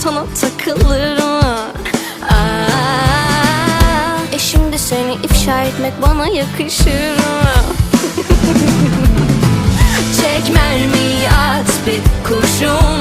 sana takılır mı? Aa, e şimdi seni ifşa etmek bana yakışır mı? Çek mermi at bir kurşun